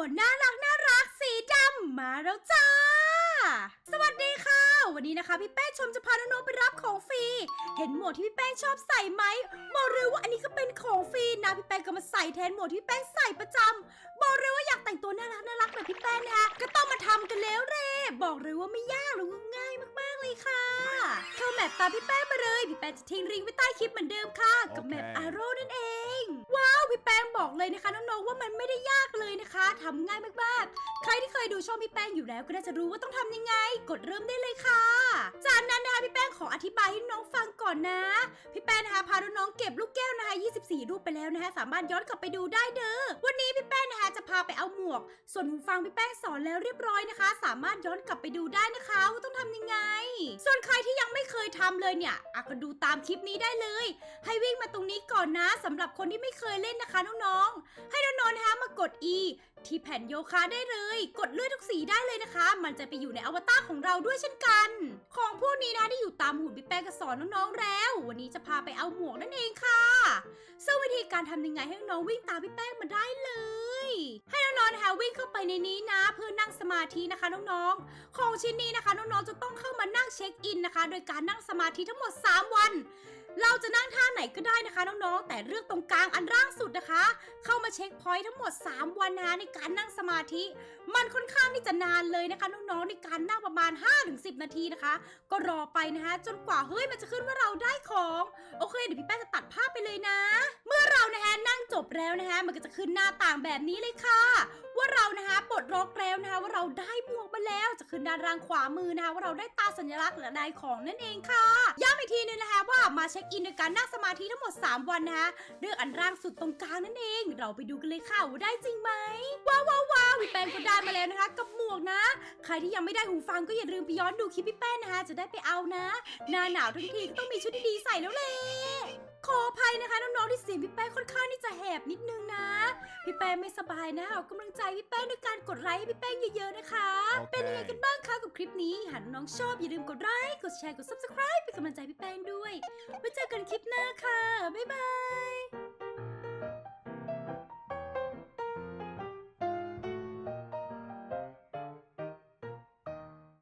วน่ารักน่ารักสีดำมาแล้วจ้า สวัสดีค่ะ วันนี้นะคะพี่แป้งชมจะพาน้องๆไปรับของฟรี เห็นหมวกที่พี่แป้งชอบใส่ไหมบอกเลยว่าอันนี้ก็เป็นของฟรีนะพี่แป้งก็มาใส่แทนหมวกที่พี่แป้งใส่ประจำบอกเลยว่าอยากแต่งตัวน่ารักน่ารักแบบพี่แป้งนะคะก็ต้องมาทำกันแล้วเร่บอกเลยว่าไม่ยากหรือว่าง่ายมากๆเลยค่ะ เข้าแมปตามพี่แป้งมาเลย พี่แป้งจะทิ้งลิงก์ไว้ใต้คลิปเหมือนเดิมค่ะ กับแมปโอเคอาโร่นั่นเอง ว้าว พี่แป้งบอกเลยนะคะน้องๆว่ามันไม่ได้ยากเลยนะคะทำง่ายมากๆ ใครที่เคยดูช่องพี่แป้งอยู่แล้วก็น่าจะรู้ว่าต้องทำยังไง กดเริ่มได้เลยค่ะ จากนั้นนะคะพี่แป้งขออธิบายให้น้องฟังก่อนนะ พี่แป้งนะคะพาน้องๆเก็บลูกแก้วนะคะ24 รูปไปแล้วนะคะ สามารถย้อนกลับไปดูได้เด้อ วันนี้พี่แป้งนะคะจะพาไปเอาหมวก ส่วนหูฟังพี่แป้งสอนแล้วเรียบร้อยนะคะ สามารถย้อนกลับไปดูได้นะคะว่าต้องทำยังไง ส่วนใครที่ยังไม่เคยทำเลยเนี่ยอะก็ดูตามคลิปนี้ได้เลย ให้วิ่งมาตรงนี้ก่อนนะสำหรับคนที่ไม่เคยเล่นนะคะน้องๆ ให้น้องๆนะคะมากด E ที่แผ่นโยคะได้เลย กดเลือดทุกสีได้เลยนะคะ มันจะไปอยู่ในอวตารของเราด้วยเช่นกัน ของพวกนี้นะที่อยู่ตามหุ่นพี่แป้งก็สอนน้องๆแล้ว วันนี้จะพาไปเอาหมวกนั่นเองค่ะซึ่งวิธีการทำยังไงให้น้องวิ่งตามพี่แป้งมาได้เลย ให้น้องๆนะคะวิ่งเข้าไปในนี้นะ เพื่อนั่งสมาธินะคะน้องๆ ของชิ้นนี้นะคะน้องๆจะต้องเข้ามานั่งเช็คอินนะคะ โดยการนั่งสมาธิทั้งหมด 3 วัน เราจะนั่งท่าไหนก็ได้นะคะน้องๆ แต่เลือกตรงกลางอันล่างสุดนะคะ เข้ามาเช็คพอยต์ทั้งหมด 3 วันนะคะในการนั่งสมาธิ มันค่อนข้างที่จะนานเลยนะคะน้องๆในการนั่งประมาณ 5-10 นาทีนะคะ ก็รอไปนะคะจนกว่าเฮ้ยมันจะขึ้นว่าเราได้ของ โอเคเดี๋ยวพี่แป้งจะตัดภาพไปเลยนะ เมื่อ แล้วนะคะ มันก็จะขึ้นหน้าต่างแบบนี้เลยค่ะ ว่าเรานะคะปลดล็อกแล้วนะคะ ว่าเราได้หมวกมาแล้ว จะขึ้นด้านล่างขวามือนะคะ ว่าเราได้ตาสัญลักษณ์หรือได้ของนั่นเองค่ะย้ำอีกทีนึงนะคะว่ามาเช็คอินโดยการนั่งสมาธิทั้งหมด 3 วันนะคะเลือกอันร่างสุดตรงกลางนั่นเอง เราไปดูกันเลยค่ะว่าได้จริงไหมว้าวว้าว ก็ได้มาแล้วนะคะ กับหมวกนะ ใครที่ยังไม่ได้หูฟังก็อย่าลืมไปย้อนดูคลิปพี่แป้งนะคะ จะได้ไปเอานะ หน้าหนาวทั้งทีก็ต้องมีชุดดีๆใส่แล้วแหละขออภัยนะคะน้องๆที่เสียงพี่แป้งค่อนข้างที่จะแหบนิดนึงนะ พี่แป้งไม่สบายนะเอากำลังใจพี่แป้งด้วยการกดไลค์ให้พี่แป้งเยอะๆนะคะ โอเค เป็นยังไงกันบ้างคะกับคลิปนี้หากน้องๆชอบอย่าลืมกดไลค์กดแชร์กด subscribe เป็นกำลังใจพี่แป้งด้วยไว้เจอกันคลิปหน้าค่ะบ๊ายบาย